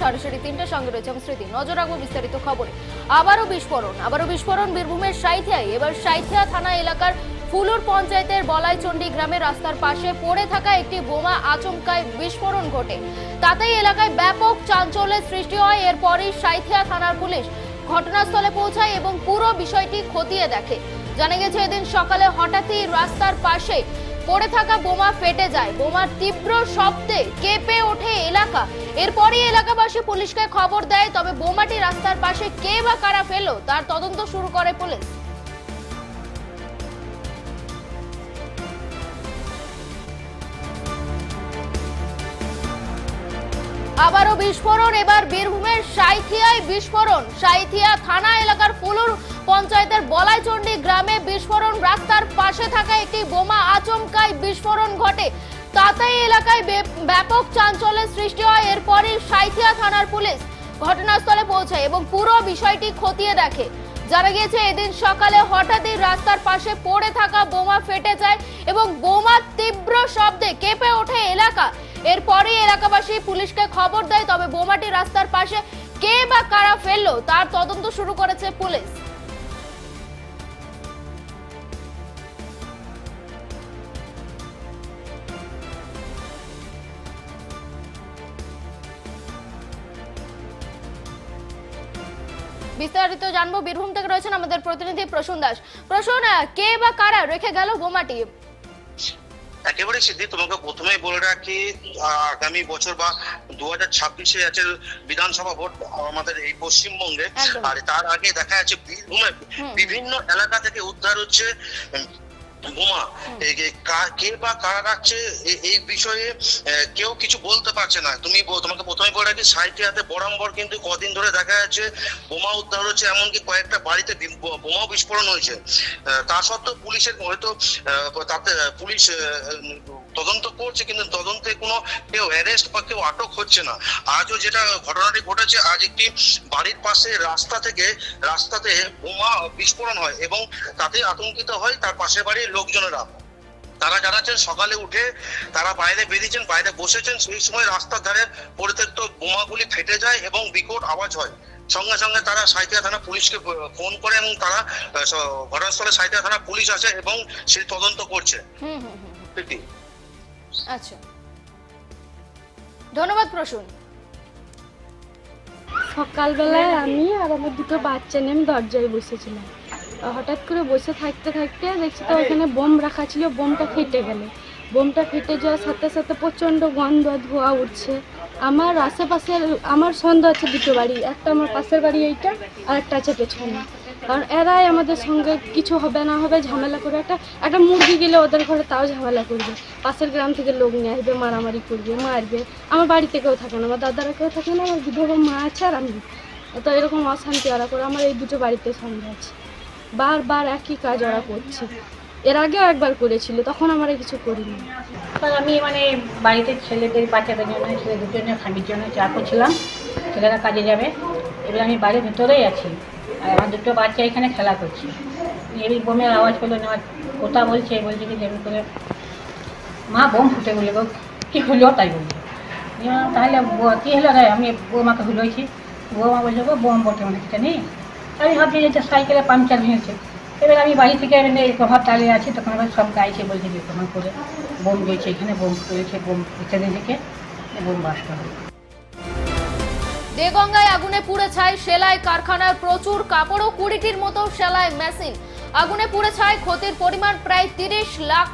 সরাসরি তিনটার সঙ্গে রয়েছে আমি স্মৃতি। নজর রাখব বিস্তারিত খবরে। আবারও বিস্ফোরণ আবারও বিস্ফোরণ বীরভূমের সাইথিয়ায়। এবার সাইথিয়া থানা এলাকার ফুলুর পঞ্চায়েতের বলাইচন্ডী গ্রামের রাস্তার পাশে পড়ে থাকা একটি বোমা আচমকায় বিস্ফোরণ ঘটে। তাতেই এলাকায় ব্যাপক চাঞ্চল্যের সৃষ্টি হয়। এরপরই সাইথিয়া থানার পুলিশ ঘটনাস্থলে পৌঁছায় এবং পুরো বিষয়টি খতিয়ে দেখে। জানা গেছে, এদিন সকালে হঠাৎই রাস্তার পাশে পড়ে থাকা বোমা ফেটে যায়। বোমার তীব্র শব্দে কেঁপে ওঠে এলাকা। এরপরই এলাকাবাসী পুলিশকে খবর দেয়, তবে বোমাটি রাস্তার পাশে কে বা কারা ফেলো তার তদন্ত শুরু করে পুলিশ। আবারও বিস্ফোরণ। এবার বীরভূমের সাইথিয়ায় বিস্ফোরণ। সাইথিয়া থানা এলাকার ফুলুর পঞ্চায়েতের বলাইচন্ডী গ্রামে বিস্ফোরণ। রাস্তার পাশে থাকা একটি বোমা আচমকায় বিস্ফোরণ ঘটে। তাতেই এলাকায় ব্যাপক চাঞ্চল্যের সৃষ্টি হয়। এরপরই সাইথিয়া থানার পুলিশ ঘটনাস্থলে পৌঁছায় এবং পুরো বিষয়টি খতিয়ে দেখে। জানা গিয়েছে, এদিন সকালে হঠাৎই রাস্তার পাশে পড়ে থাকা বোমা ফেটে যায় এবং বোমার তীব্র শব্দে কেঁপে ওঠে এলাকা। এরপরই এলাকাবাসী পুলিশকে খবর দেয়, তবে বোমাটি রাস্তার পাশে কে বা কারা ফেলল তার তদন্ত শুরু করেছে পুলিশ। বিস্তারিত জানব, বীরভূম থেকে রয়েছেন আমাদের প্রতিনিধি প্রসূন দাস। প্রসূন কে বা কারা রেখে গেল বোমাটি? একেবারে সিদ্ধি তোমাকে প্রথমেই বলে রাখি আগামী বছর বা দু হাজার ছাব্বিশে আছে বিধানসভা ভোট আমাদের এই পশ্চিমবঙ্গে। আর তার আগে দেখা যাচ্ছে বীরভূমে বিভিন্ন এলাকা থেকে উদ্ধার হচ্ছে বোমা কা- বা কারা রাখছে এই বিষয়ে কেউ কিছু বলতে পারছে না। তুমি তোমাকে প্রথমে বলে রাখি সাইটিয়াতে বরাম্বর কিন্তু কদিন ধরে দেখা যাচ্ছে বোমা উদ্ধার হচ্ছে এমনকি কয়েকটা বাড়িতে বোমা বিস্ফোরণ হয়েছে। তা সত্ত্বেও পুলিশের হয়তো তাতে পুলিশ তদন্ত করছে কিন্তু তদন্তে কোনো কেউ অ্যারেস্ট বা কেউ আটক হচ্ছে না। আজও যেটা ঘটনাটি ঘটেছে আজ একটি বাড়ির পাশে রাস্তা থেকে রাস্তাতে বোমা বিস্ফোরণ হয় এবং তাতে আতঙ্কিত হয় তার পাশের বাড়ির লোকজনেরা। তারা জানাচ্ছেন সকালে উঠে তারা বাইরে বেরিয়েছেন বাইরে বসেছেন সেই সময় রাস্তার ধারে পরিত্যক্ত বোমাগুলি ফেটে যায় এবং বিকট আওয়াজ হয়। সঙ্গে সঙ্গে তারা সাঁইথিয়া থানা পুলিশকে ফোন করে এবং তারা ঘটনাস্থলে সাঁইথিয়া থানা পুলিশ আসে এবং সেই তদন্ত করছে। আচ্ছা। ধন্যবাদ প্রসূন। সকালবেলায় আমি আর আমার দুটো বাচ্চা নিয়ে আমি দরজায় বসেছিলাম। হঠাৎ করে বসে থাকতে থাকতে দেখছি তো ওখানে বোম রাখা ছিল বোমটা ফেটে গেল। বোমটা ফেটে যাওয়ার সাথে সাথে প্রচণ্ড গন্ধ ধোয়া উঠছে। আমার আশেপাশে আমার সন্দেহ আছে দুটো বাড়ি একটা আমার পাশের বাড়ি এইটা আর একটা আছে পেছনে। কারণ এরাই আমাদের সঙ্গে কিছু হবে না হবে ঝামেলা করে একটা একটা মুরগি গেলে ওদের ঘরে তাও ঝামেলা করবে। পাশের গ্রাম থেকে লোক নিয়ে আসবে, মারামারি করবে, মারবে। আমার বাড়িতে কেউ থাকে না, আমার দাদারা কেউ থাকে না, আমার বিধবা মা আছে আর আমি। তো এরকম অশান্তি ওরা করে, আমার এই দুটো বাড়িতে সঙ্গে আছে। বারবার একই কাজ ওরা করছে। এর আগেও একবার করেছিল, তখন আমরা কিছু করিনি। আমি মানে বাড়িতে ছেলেদের, বাচ্চাদের জন্য ছেলে দুটোর জন্য ফ্যামিলির জন্য চা করছিলাম। ছেলেরা কাজে যাবে, এবার আমি বাড়ির ভিতরেই আছি। আর আমার দুটো বাচ্চা এখানে খেলা করছে। এই বোমের আওয়াজ পেল না কোথা বলছে বলছে কি যেমন করে। মা, বোম ফুটে বলে গো কী হলো? তাই বলছে। তাহলে কী হলো রে? আমি বৌমাকে হুলোইছি। বৌমা বলছে গো বোম বটে মানে কিছু নেই? আমি ভাবছি যে সাইকেলে পাংচার ভেঙেছে। এবার আমি বাড়ি থেকে এই প্রভাব চালিয়ে আছি, তখন আবার সব গাইছে, বলছে যে, তোমার করে বোম গেছে এখানে, বোম রয়েছে বোম ইত্যাদি থেকে বোম বাস্ট হবে দেগঙ্গায় আগুনে পুড়ে ছাই, সেলাই কারখানার প্রচুর কাপড় ও কুড়িটির মতো সেলাই মেশিন। আগুনে পুড়ে ছাই, ক্ষতির পরিমাণ প্রায় তিরিশ লাখ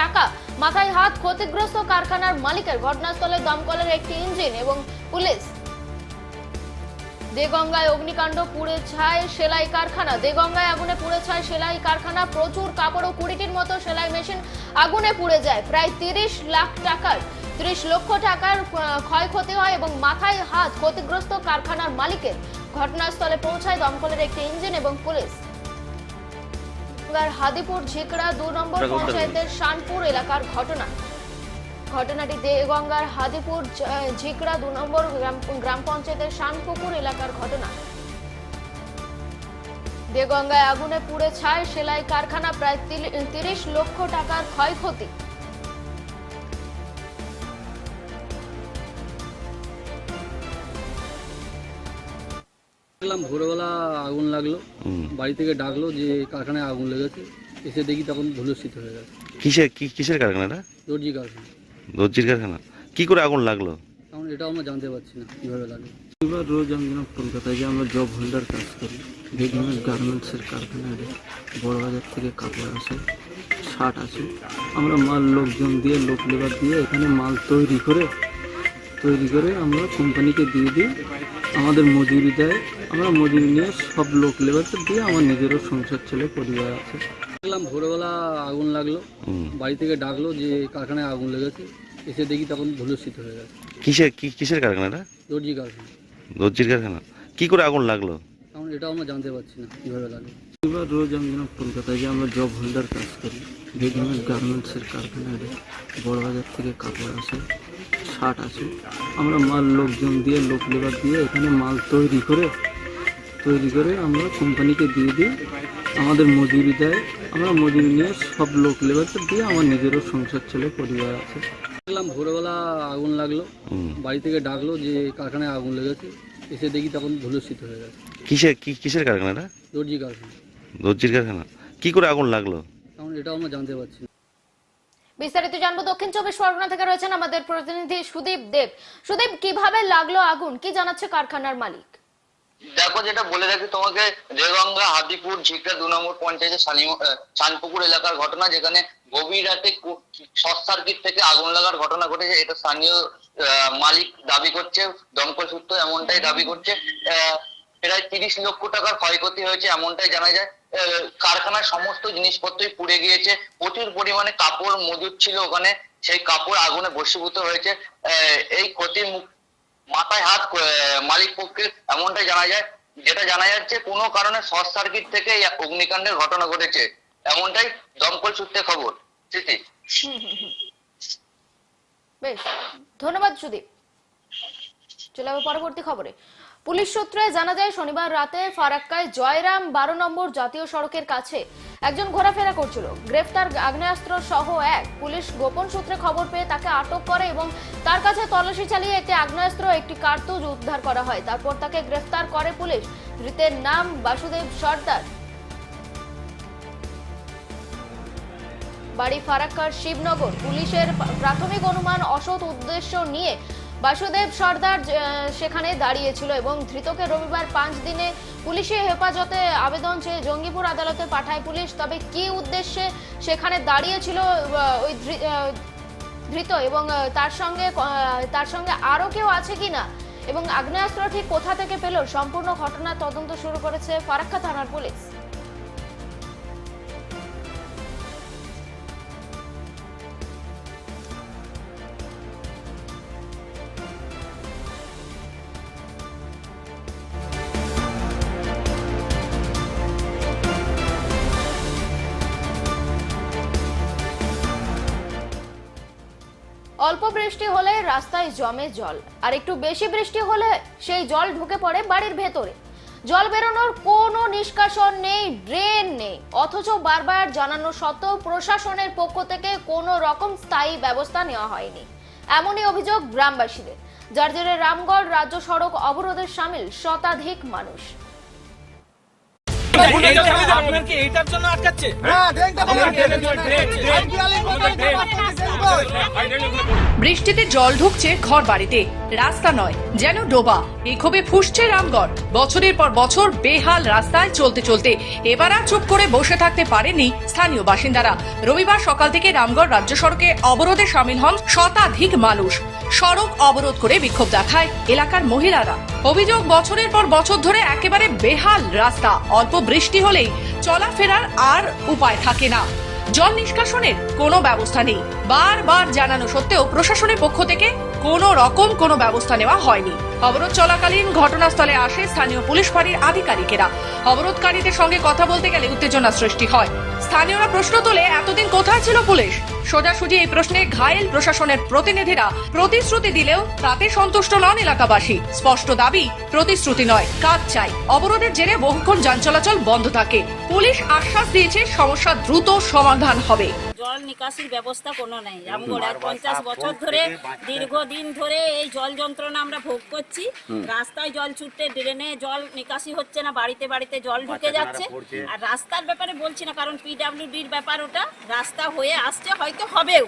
টাকা। মাথায় হাত ক্ষতিগ্রস্ত কারখানার মালিকের ঘটনাস্থলে দমকলের একটি ইঞ্জিন এবং পুলিশ। দেগঙ্গায় অগ্নিকাণ্ড, পুড়ে ছাই, সেলাই কারখানা। দেগঙ্গায় আগুনে পুড়ে ছাই, সেলাই কারখানা, প্রচুর কাপড় ও কুড়িটির মতো সেলাই মেশিন আগুনে পুড়ে যায়। প্রায় তিরিশ লাখ টাকার ত্রিশ লক্ষ টাকার ক্ষয়ক্ষতি হয় এবং মাথায় হাত ক্ষতিগ্রস্ত কারখানার মালিকের ঘটনাস্থলে পৌঁছায় দমকলের একটি ইঞ্জিন এবং পুলিশ। হাদিপুর ঝিকড়া দু নম্বর পঞ্চায়েতের শানপুর এলাকার ঘটনা। ঘটনাটি দেগঙ্গার হাদিপুর ঝিকড়া দু নম্বর গ্রাম- গ্রাম পঞ্চায়েতের শানপুকুর এলাকার ঘটনা। দেগঙ্গায় আগুনে পুড়ে ছায় সেলাই কারখানা প্রায় তিরিশ লক্ষ টাকার ক্ষয়ক্ষতি। দেখলাম ভোরবেলা আগুন লাগল। বাড়ি থেকে ডাকলো যে কারখানায় আগুন লেগেছে। এসে দেখি তখন ধুলস্িত হয়ে গেছে। কিসের কি কিসের কারখানাটা দর্জি কারখানা। দর্জির কারখানা? কি করে আগুন লাগল? কারণ এটাও আমরা জানতে পারছি না কীভাবে লাগল এবার রোজ আমি যেন কলকাতায় যে আমরা জব হোল্ডার কাজ করি বিভিন্ন গার্মেন্টসের কারখানায় বড় বাজার থেকে কাপড় আসে শার্ট আসে। আমরা মাল লোকজন দিয়ে লোক লেবার দিয়ে এখানে মাল তৈরি করে তৈরি করে আমরা কোম্পানিকে দিয়ে দিই। আমাদের মজুরি দেয়। আমরা মজুরি নিয়ে সব লোক লেবারকে দিয়ে আমার নিজেরও সংসার ছেলে পরিবার আছে। দেখলাম ভোরবেলা আগুন লাগল। বাড়ি থেকে ডাকলো যে কারখানায় আগুন লেগেছে। এসে দেখি তখন ধুলস্িত হয়ে গেছে। কিসের কি কিসের কারখানাটা? দর্জি কারখানা। দর্জির কারখানা। কি করে আগুন লাগল? কারণ এটাও আমরা জানতে পারছি না কীভাবে লাগল এবার রোজ আমি যেন কলকাতায় যে আমরা জব হোল্ডার কাজ করি। বিভিন্ন গার্মেন্টসের কারখানায় বড় বাজার থেকে কাপড় আসে। শার্ট আছে। আমরা মাল লোকজন দিয়ে লোক লেবার দিয়ে এখানে মাল তৈরি করে তৈরি করে আমরা কোম্পানিকে দিয়ে দিই। আমাদের মজুরি দেয়। আমরা মজুরি নিয়ে সব লোক লেবারকে দিয়ে আমার নিজেরও সংসার চলে পরিবার আছে। দেখলাম ভোরবেলা আগুন লাগল। বাড়ি থেকে ডাকলো যে কারখানায় আগুন লেগেছে। এসে দেখি তখন ধুলস্িত হয়ে গেছে। কিসের কি কিসের কারখানাটা? দর্জি কারখানা। দর্জির কারখানা। কি করে আগুন লাগল? কারণ এটাও আমরা জানতে পারছি বিস্তারিত জানব দক্ষিণ চব্বিশ পরগনা থেকে রয়েছেন আমাদের প্রতিনিধি সুদীপ দেব। সুদীপ, কীভাবে লাগল আগুন? কি জানাচ্ছে কারখানার মালিক? দেখো, যেটা বলে রাখি তোমাকে দেগঙ্গা হাতিপুর, ঝিকরা, দু নম্বর পঞ্চায়েতের শানি- শানপুকুর এলাকার ঘটনা, যেখানে গভীর রাতে শর্ট সার্কিট থেকে আগুন লাগার ঘটনা ঘটেছে, এটা স্থানীয় মালিক দাবি করছে, দমকল সূত্র এমনটাই দাবি করছে। প্রায় তিরিশ লক্ষ টাকার ক্ষয়ক্ষতি হয়েছে, এমনটাই জানা যায়। কারখানার সমস্ত জিনিসপত্রই পুড়ে গিয়েছে। প্রচুর পরিমাণে কাপড় মজুদ ছিল ওখানে। সেই কাপড় আগুনে ভস্মীভূত হয়েছে। এই ক্ষতির মাথায় হাত মালিক পক্ষের এমনটাই জানা যায়, যেটা জানা যাচ্ছে কোনো কারণে শর্ট সার্কিট থেকে অগ্নিকাণ্ডের ঘটনা ঘটেছে। এমনটাই দমকল সূত্রে খবর। স্মৃতি। বেশ, ধন্যবাদ সুদীপ। চলে যাব পরবর্তী খবরে। পুলিশ সূত্রে জানা যায়, শনিবার রাতে ফারাক্কায় জয়রাম বারো নম্বর জাতীয় সড়কের কাছে একজন ঘোরাফেরা করছিল। গ্রেফতার আগ্নেয়াস্ত্র সহ এক। পুলিশ গোপন সূত্রে খবর পেয়ে তাকে আটক করে এবং তার কাছে তল্লাশি চালিয়ে একটি আগ্নেয়াস্ত্র, একটি কার্তুজ উদ্ধার করা হয়। তারপর তাকে গ্রেফতার করে পুলিশ। ধৃতের নাম বাসুদেব সর্দার। বাড়ি ফারাক্কার শিবনগর। পুলিশের প্রাথমিক অনুমান অসৎ উদ্দেশ্য নিয়ে বাসুদেব সর্দার সেখানে দাঁড়িয়েছিল এবং ধৃতকে রবিবার পাঁচ দিনে পুলিশি হেফাজতে আবেদন চেয়ে জঙ্গিপুর আদালতে পাঠায় পুলিশ। তবে কি উদ্দেশ্যে সেখানে দাঁড়িয়েছিল ওই ধৃত এবং তার সঙ্গে তার সঙ্গে আরও কেউ আছে কিনা এবং আগ্নেয়াস্ত্র ঠিক কোথা থেকে পেল? সম্পূর্ণ ঘটনার তদন্ত শুরু করেছে ফারাক্কা থানার পুলিশ। অল্প বৃষ্টি হলে রাস্তায় জমে জল। আর একটু বেশি বৃষ্টি হলে সেই জল ঢুকে পড়ে বাড়ির ভেতরে। জল বেরোনোর কোনো নিষ্কাশন নেই, ড্রেন নেই। অথচ বারবার জানানো সত্ত্বেও প্রশাসনের পক্ষ থেকে কোনো রকম স্থায়ী ব্যবস্থা নেওয়া হয়নি। এমনই অভিযোগ গ্রামবাসীদের। যার রামগড় রাজ্য সড়ক অবরোধের সামিল শতাধিক মানুষ। আপনার কি এইটার জন্য আটকাচ্ছে। বৃষ্টিতে জল ঢুকছে ঘর বাড়িতে। রাস্তা নয় যেন ডোবা। এই ক্ষোভে ফুসছে রামগড়। বছরের পর বছর বেহাল রাস্তায় চলতে চলতে। এবার আর চুপ করে বসে থাকতে পারেনি স্থানীয় বাসিন্দারা। রবিবার সকাল থেকে রামগড় রাজ্য সড়কে অবরোধে সামিল হন শতাধিক মানুষ। সড়ক অবরোধ করে বিক্ষোভ দেখায় এলাকার মহিলারা। অভিযোগ, বছরের পর বছর ধরে একেবারে বেহাল রাস্তা। অল্প বৃষ্টি হলেই চলাফেরার আর উপায় থাকে না। জল নিষ্কাশনের কোনো ব্যবস্থা নেই। বারবার জানানো সত্ত্বেও প্রশাসনের পক্ষ থেকে কোনো রকম কোনো ব্যবস্থা নেওয়া হয়নি। অবরোধ চলাকালীন ঘটনাস্থলে আসে স্থানীয় পুলিশ ফাঁড়ির আধিকারিকেরা। অবরোধকারীদের সঙ্গে কথা বলতে গেলে উত্তেজনা সৃষ্টি হয়। স্থানীয়রা প্রশ্ন তোলে, এতদিন কোথায় ছিল পুলিশ? সোজাসুজি এই প্রশ্নে ঘায়েল প্রশাসনের প্রতিনিধিরা প্রতিশ্রুতি দিলেও তাতে সন্তুষ্ট নন এলাকাবাসী। স্পষ্ট দাবি, প্রতিশ্রুতি নয়, কাজ চাই। অবরোধের জেরে বহুক্ষণ যান চলাচল বন্ধ থাকে। পুলিশ আশ্বাস দিয়েছে সমস্যা দ্রুত সমাধান হবে। জল নিকাশির ব্যবস্থা কোনো নেই। রামগড়ায় পঞ্চাশ বছর ধরে দীর্ঘদিন ধরে এই জল যন্ত্রণা আমরা ভোগ করছি। রাস্তায় জল ছুটতে ড্রেনে জল নিকাশি হচ্ছে না বাড়িতে বাড়িতে জল ঢুকে যাচ্ছে। আর রাস্তার ব্যাপারে বলছি না কারণ পিডাব্লিউডির ব্যাপার ওটা রাস্তা হয়ে আসছে হয়তো হবেও।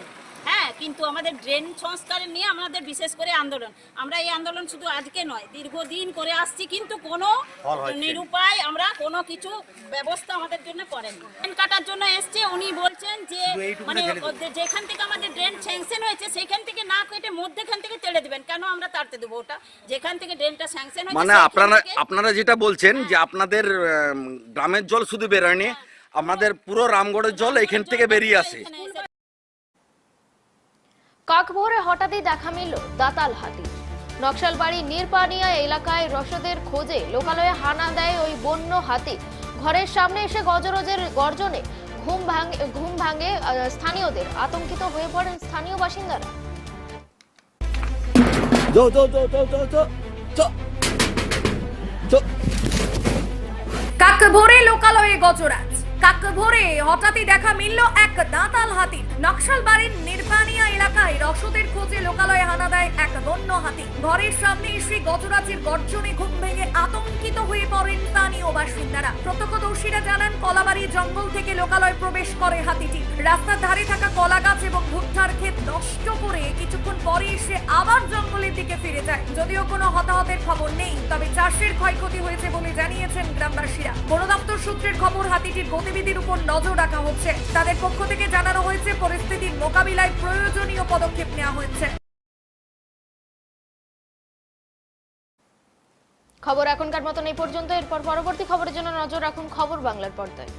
হ্যাঁ কিন্তু আমাদের ড্রেন সংস্কারের নিয়ে আমাদের বিশেষ করে আন্দোলন। আমরা এই আন্দোলন শুধু আজকে নয় দীর্ঘদিন করে আসছি কিন্তু কোনো নিরুপায় আমরা কোনো কিছু ব্যবস্থা আমাদের জন্য করেন। ড্রেন কাটার জন্য এসছে উনি বলছেন যে মানে যেখান থেকে আমাদের ড্রেন স্যাংশন হয়েছে সেখান থেকে না কেটে মধ্যেখান থেকে তেড়ে দেবেন। কেন আমরা তাড়তে দেবো ওটা? যেখান থেকে ড্রেনটা স্যাংশন হয়েছে মানে আপনারা আপনারা যেটা বলছেন যে আপনাদের গ্রামের জল শুধু বেরোয়নি আমাদের পুরো রামগড়ের জল এখান থেকে বেরিয়ে আসে। এসে কাকভোরে হঠাৎই দেখা মিলল দাতাল হাতি। নকশালবাড়ি নিরপানিয়া এলাকায় রসদের খোঁজে লোকালয়ে হানা দেয় ওই বন্য হাতি। ঘরের সামনে এসে গজরজের গর্জনে ঘুম ভাঙে ঘুম ভাঙে স্থানীয়দের। আতঙ্কিত হয়ে পড়েন স্থানীয় বাসিন্দারা। কাকভোরে লোকালয়ে গজরাজ কাক ভোরে হঠাৎই দেখা মিলল এক দাঁতাল হাতি। নকশাল বাড়ির নির্বাণিয়া এলাকায় রসদের খোঁজে লোকালয়ে হানা দেয় এক বন্য হাতি। ঘরের সামনে এসে গজরাজের গর্জনে ঘুম ভেঙে আতঙ্কিত হয়ে পড়েন স্থানীয় বাসিন্দারা। প্রত্যক্ষদর্শীরা জানান, কলাবাড়ি জঙ্গল থেকে লোকালয় প্রবেশ করে হাতিটি। রাস্তার ধারে থাকা কলা গাছ এবং ভুট্টার ক্ষেত নষ্ট করে কিছুক্ষণ পরে এসে আবার জঙ্গলের দিকে ফিরে যায়। যদিও কোনো হতাহতের খবর নেই, তবে চাষের ক্ষয়ক্ষতি হয়েছে বলে জানিয়েছেন গ্রামবাসীরা। বন দপ্তর সূত্রের খবর, হাতিটির গতিবিধির উপর নজর রাখা হচ্ছে। তাদের পক্ষ থেকে জানানো হয়েছে পরিস্থিতির মোকাবিলায় প্রয়োজনীয় পদক্ষেপ নেওয়া হয়েছে। খবর এখনকার মতন এই পর্যন্ত। এরপর পরবর্তী খবরের জন্য নজর রাখুন খবর বাংলার পর্দায়।